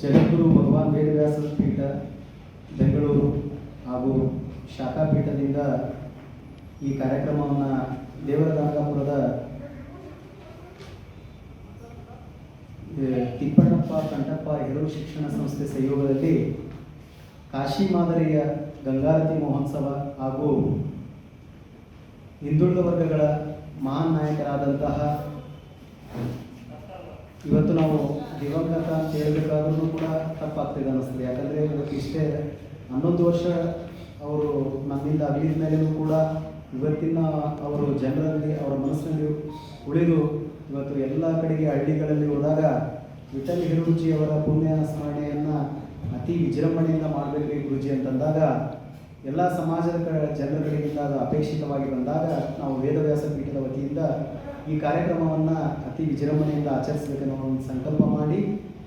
ಜಗದ್ಗುರು ಭಗವಾನ್ ವೇದವ್ಯಾಸ ಪೀಠ ಬೆಂಗಳೂರು ಹಾಗೂ ಶಾಖಾ ಪೀಠದಿಂದ ಈ ಕಾರ್ಯಕ್ರಮವನ್ನು ದೇವರ ಗಂಗಾಪುರದ ಏ, ತಿಪ್ಪಣ್ಣಪ್ಪ ಕಂಠಪ್ಪ ಹೆರೂರು ಶಿಕ್ಷಣ ಸಂಸ್ಥೆ ಸಹಯೋಗದಲ್ಲಿ ಕಾಶಿ ಮಾದರಿಯ ಗಂಗಾರತಿ ಮಹೋತ್ಸವ ಹಾಗೂ ಹಿಂದುಳಿದ ವರ್ಗಗಳ ಮಹಾನ್ ನಾಯಕರಾದಂತಹ ಇವತ್ತು ನಾವು ದಿವಂಗತ ಅಂತ ಹೇಳ್ಬೇಕಾದ್ರೂ ಕೂಡ ತಪ್ಪಾಗ್ತಿದೆ ಅನ್ನಿಸ್ತದೆ. ಯಾಕಂದರೆ ಇವತ್ತು ಇಷ್ಟೇ ಹನ್ನೊಂದು ವರ್ಷ ಅವರು ನಮ್ಮಿಂದ ಅಗಲಿದ ಮೇಲೆಯೂ ಕೂಡ ಇವತ್ತಿನ ಅವರು ಜನರಲ್ಲಿ, ಅವರ ಮನಸ್ಸಿನಲ್ಲಿ ಉಳಿದು ಇವತ್ತು ಎಲ್ಲ ಕಡೆಗೆ ಹಳ್ಳಿಗಳಲ್ಲಿ ಹೋದಾಗ ವಿಠಲ್ ಅವರ ಪುಣ್ಯ ಸ್ಮರಣೆಯನ್ನು ಅತಿ ವಿಜೃಂಭಣೆಯಿಂದ ಮಾಡಬೇಕು ಗುರುಜಿ ಅಂತಂದಾಗ ಎಲ್ಲ ಸಮಾಜದ ಕ- ಜನರುಗಳಿಂದ ಅದು ಅಪೇಕ್ಷಿತವಾಗಿ ಬಂದಾಗ ನಾವು ವೇದವ್ಯಾಸ ಪೀಠದ ವತಿಯಿಂದ ಈ ಕಾರ್ಯಕ್ರಮವನ್ನು ಅತಿ ವಿಜೃಂಭಣೆಯಿಂದ ಆಚರಿಸಬೇಕೆನ್ನೋ ಒಂದು ಸಂಕಲ್ಪ ಮಾಡಿ